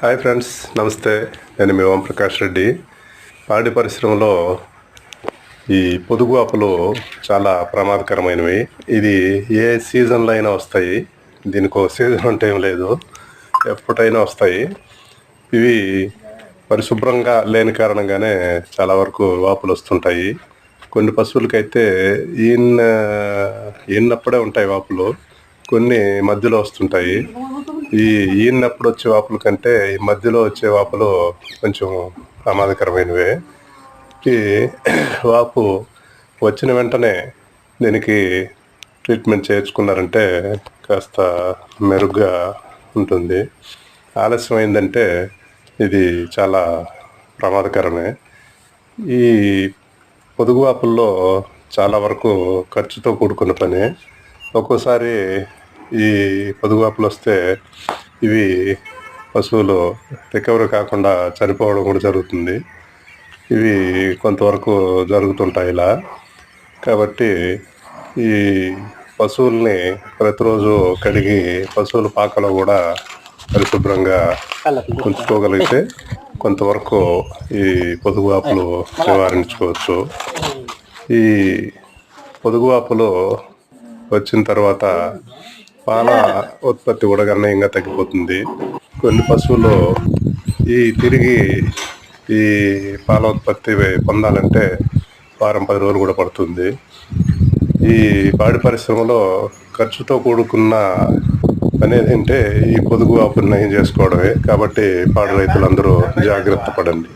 Hi friends నమస్తే. నేను మీ ఓంప్రకాష్ రెడ్డి. పాడి పరిశ్రమలో ఈ పొదుగు ఆపులు చాలా ప్రమాదకరమైనవి. ఇది ఏ సీజన్లో అయినా వస్తాయి. దీనికి సీజన్ అంటే ఏం లేదు. ఎప్పుడైనా వస్తాయి. ఇవి పరిశుభ్రంగా లేని కారణంగానే చాలా వరకు వాపులు వస్తుంటాయి. కొన్ని పశువులకైతే ఈయన ఈనప్పుడే ఉంటాయి వాపులు కొన్ని మధ్యలో వస్తుంటాయి. ఈ ఈనప్పుడు వచ్చే వాపుల కంటే ఈ మధ్యలో వచ్చే వాపులు కొంచెం ప్రమాదకరమైనవే. ఈ వాపు వచ్చిన వెంటనే దీనికి ట్రీట్మెంట్ చేయించుకున్నారంటే కాస్త మెరుగ్గా ఉంటుంది. ఆలస్యం అయిందంటే ఇది చాలా ప్రమాదకరమే. ఈ పొదుగు వాపుల్లో చాలా వరకు ఖర్చుతో కూడుకున్న పని. ఒక్కోసారి ఈ పొదుగాపులు వస్తే ఇవి పశువులు రికవరీ కాకుండా చనిపోవడం కూడా జరుగుతుంది. ఇవి కొంతవరకు జరుగుతుంటాయి ఇలా. కాబట్టి ఈ పశువుల్ని ప్రతిరోజు కడిగి పశువుల పాకలో కూడా పరిశుభ్రంగా ఉంచుకోగలిగితే కొంతవరకు ఈ పొదుగువాపులు నివారించుకోవచ్చు. ఈ పొదుగువాపులు వచ్చిన తర్వాత పాల ఉత్పత్తి కూడా గణనీయంగా తగ్గిపోతుంది. కొన్ని పశువులు ఈ తిరిగి ఈ పాల ఉత్పత్తి పొందాలంటే వారం పది రోజులు కూడా పడుతుంది. ఈ పాడి పరిశ్రమలో ఖర్చుతో కూడుకున్న పని ఏంటంటే ఈ పొదుగు ఆపుని నయం చేసుకోవడమే. కాబట్టి పాడి రైతులందరూ జాగ్రత్త పడండి.